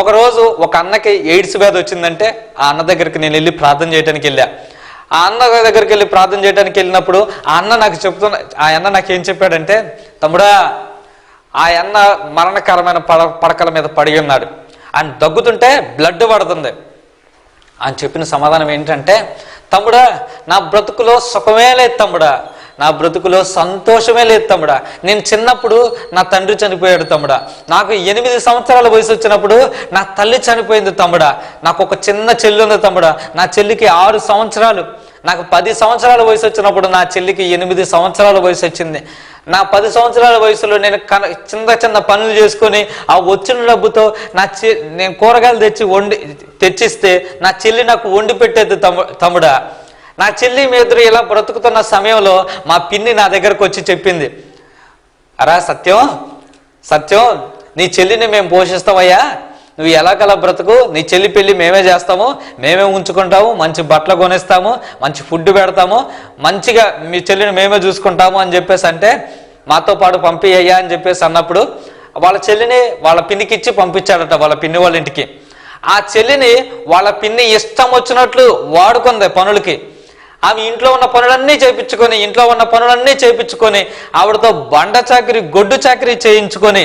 ఒకరోజు ఒక అన్నకి ఎయిడ్స్ వ్యాధి వచ్చిందంటే ఆ అన్న దగ్గరికి నేను వెళ్ళి ప్రార్థన చేయడానికి వెళ్ళా. ఆ అన్న దగ్గరికి వెళ్ళి ప్రార్థన చేయడానికి వెళ్ళినప్పుడు ఆ అన్న నాకు చెప్తున్న ఆ అన్న నాకు ఏం చెప్పాడంటే తమ్ముడా ఆ అన్న మరణకరమైన పడ పడకల మీద పడి ఉన్నాడు. ఆయన దగ్గుతుంటే బ్లడ్ పడుతుంది. అని చెప్పిన సమాధానం ఏంటంటే తమ్ముడా నా బ్రతుకులో సుఖమే లేదు తమ్ముడా. నా బ్రతుకులో సంతోషమే లేదు తమ్ముడా. నేను చిన్నప్పుడు నా తండ్రి చనిపోయాడు తమ్ముడా. నాకు ఎనిమిది సంవత్సరాల వయసు వచ్చినప్పుడు నా తల్లి చనిపోయింది తమ్ముడా. నాకు ఒక చిన్న చెల్లి ఉంది తమ్ముడా. నా చెల్లికి ఆరు సంవత్సరాలు. నాకు పది సంవత్సరాల వయసు వచ్చినప్పుడు నా చెల్లికి ఎనిమిది సంవత్సరాల వయసు వచ్చింది. నా పది సంవత్సరాల వయసులో నేను కన చిన్న చిన్న పనులు చేసుకొని ఆ వచ్చిన డబ్బుతో నా చె నేను కూరగాయలు తెచ్చి వండి తెచ్చిస్తే నా చెల్లి నాకు వండి పెట్టేది తమ్ముడా. నా చెల్లి మీ ఇద్దరు ఇలా బ్రతుకుతున్న సమయంలో మా పిన్ని నా దగ్గరకు వచ్చి చెప్పింది అరా సత్యం సత్యం నీ చెల్లిని మేము పోషిస్తామయ్యా. నువ్వు ఎలాగలా బ్రతుకు? నీ చెల్లి పెళ్ళి మేమే చేస్తాము మేమే ఉంచుకుంటాము మంచి బట్టలు కొనిస్తాము మంచి ఫుడ్ పెడతాము మంచిగా మీ చెల్లిని మేమే చూసుకుంటాము అని చెప్పేసి అంటే మాతో పాటు పంపియ్యా అని చెప్పేసి అన్నప్పుడు వాళ్ళ చెల్లిని వాళ్ళ పిన్నికి ఇచ్చి పంపించాడట వాళ్ళ పిన్ని వాళ్ళ ఇంటికి. ఆ చెల్లిని వాళ్ళ పిన్ని ఇష్టం వచ్చినట్లు వాడుకుంది పనులకి. ఆమె ఇంట్లో ఉన్న పనులన్నీ చేయించుకొని ఇంట్లో ఉన్న పనులన్నీ చేయించుకొని ఆవిడతో బండ చాకరీ గొడ్డు చాకరీ చేయించుకొని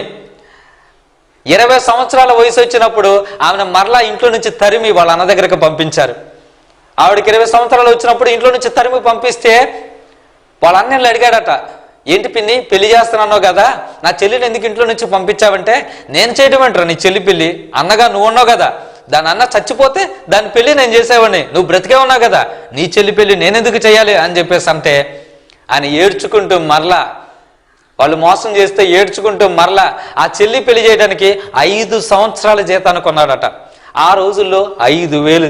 ఇరవై సంవత్సరాల వయసు వచ్చినప్పుడు ఆమెను మరలా ఇంట్లో నుంచి తరిమి వాళ్ళ అన్న దగ్గరకు పంపించారు. ఆవిడకి ఇరవై సంవత్సరాలు వచ్చినప్పుడు ఇంట్లో నుంచి తరిమి పంపిస్తే వాళ్ళ అన్నయ్యలు అడిగాడట ఏంటి పిన్ని పెళ్ళి చేస్తున్నావు కదా? నా చెల్లిని ఎందుకు ఇంట్లో నుంచి పంపించావంటే నేను చేయడం అంటారా నీ చెల్లి పిల్లి? అన్నగా నువ్వు ఉన్నావు కదా? దాని అన్న చచ్చిపోతే దాని పెళ్ళి నేను చేసేవాడిని. నువ్వు బ్రతికే ఉన్నావు కదా. నీ చెల్లి పెళ్ళి నేను ఎందుకు చేయాలి అని చెప్పేసి అంటే ఆయన ఏడ్చుకుంటూ మరలా వాళ్ళు మోసం చేస్తే ఏడ్చుకుంటూ మరలా ఆ చెల్లి పెళ్ళి చేయడానికి ఐదు సంవత్సరాల జీతాన్ని కొన్నాడట ఆ రోజుల్లో ఐదు వేలు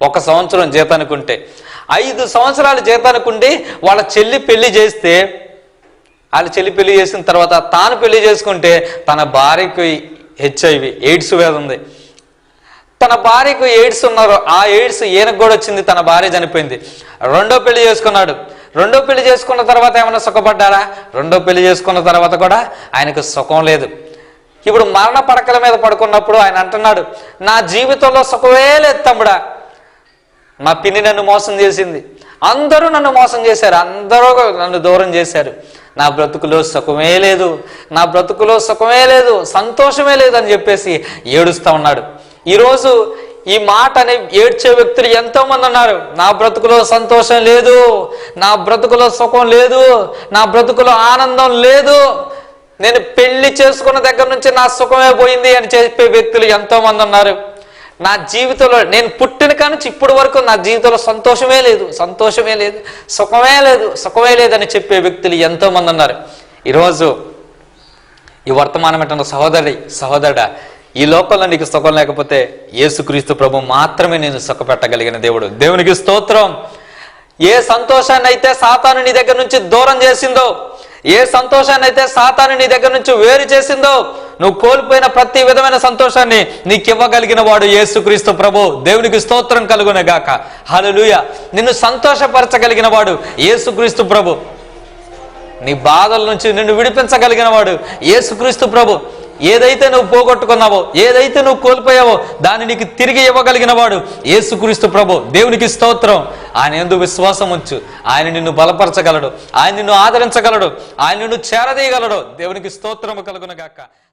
ఒక సంవత్సరం జీతానికి ఉంటే ఐదు సంవత్సరాల జీతానికి ఉండి వాళ్ళ చెల్లి పెళ్ళి చేస్తే వాళ్ళ చెల్లి పెళ్ళి చేసిన తర్వాత తాను పెళ్ళి చేసుకుంటే తన భార్యకి హెచ్ఐవి ఎయిడ్స్ వేద ఉంది. తన భార్యకు ఎయిడ్స్ ఉన్నారు. ఆ ఎయిడ్స్ ఈయనకు కూడా వచ్చింది తన భార్య చనిపోయింది. రెండో పెళ్ళి చేసుకున్నాడు. రెండో పెళ్ళి చేసుకున్న తర్వాత ఏమైనా సుఖపడ్డారా? రెండో పెళ్ళి చేసుకున్న తర్వాత కూడా ఆయనకు సుఖం లేదు. ఇప్పుడు మరణ పడకల మీద పడుకున్నప్పుడు ఆయన అంటున్నాడు నా జీవితంలో సుఖమే లేదు తమ్ముడా. మా పిన్ని నన్ను మోసం చేసింది. అందరూ నన్ను మోసం చేశారు. అందరూ నన్ను దూరం చేశారు. నా బ్రతుకులో సుఖమే లేదు. నా బ్రతుకులో సుఖమే లేదు. సంతోషమే లేదు అని చెప్పేసి ఏడుస్తా ఉన్నాడు. ఈరోజు ఈ మాట అని ఏడ్చే వ్యక్తులు ఎంతో మంది ఉన్నారు. నా బ్రతుకులో సంతోషం లేదు నా బ్రతుకులో సుఖం లేదు నా బ్రతుకులో ఆనందం లేదు. నేను పెళ్ళి చేసుకున్న దగ్గర నుంచి నా సుఖమే పోయింది అని చెప్పే వ్యక్తులు ఎంతో మంది ఉన్నారు. నా జీవితంలో నేను పుట్టిన కానుంచి ఇప్పటి వరకు నా జీవితంలో సంతోషమే లేదు సంతోషమే లేదు సుఖమే లేదు సుఖమే లేదని చెప్పే వ్యక్తులు ఎంతో మంది ఉన్నారు. ఈరోజు ఈ వర్తమానం ఏంటన్న సహోదరి సహోదరుడా ఈ లోకంలో నీకు సుఖం లేకపోతే యేసుక్రీస్తు ప్రభు మాత్రమే నేను సుఖపెట్టగలిగిన దేవుడు. దేవునికి స్తోత్రం. ఏ సంతోషాన్ని అయితే సాతాను నీ దగ్గర నుంచి దూరం చేసిందో ఏ సంతోషాన్ని అయితే సాతాను నీ దగ్గర నుంచి వేరు చేసిందో నువ్వు కోల్పోయిన ప్రతి విధమైన సంతోషాన్ని నీకు ఇవ్వగలిగిన వాడు యేసుక్రీస్తు ప్రభు. దేవునికి స్తోత్రం కలుగునే గాక. హల్లెలూయా. నిన్ను సంతోషపరచగలిగిన వాడు యేసుక్రీస్తు ప్రభు. నీ బాధల నుంచి నిన్ను విడిపించగలిగిన వాడు యేసుక్రీస్తు ప్రభు. ఏదైతే నువ్వు పోగొట్టుకున్నావో ఏదైతే నువ్వు కోల్పోయావో దాన్ని నీకు తిరిగి ఇవ్వగలిగిన వాడు ఏసుక్రీస్తు ప్రభు. దేవునికి స్తోత్రం. ఆయన ఎందు విశ్వాసం ఉంచు. ఆయన నిన్ను బలపరచగలడు. ఆయన నిన్ను ఆదరించగలడు. ఆయన నిన్ను చేరదీయగలడు. దేవునికి స్తోత్రము కలుగునగాక.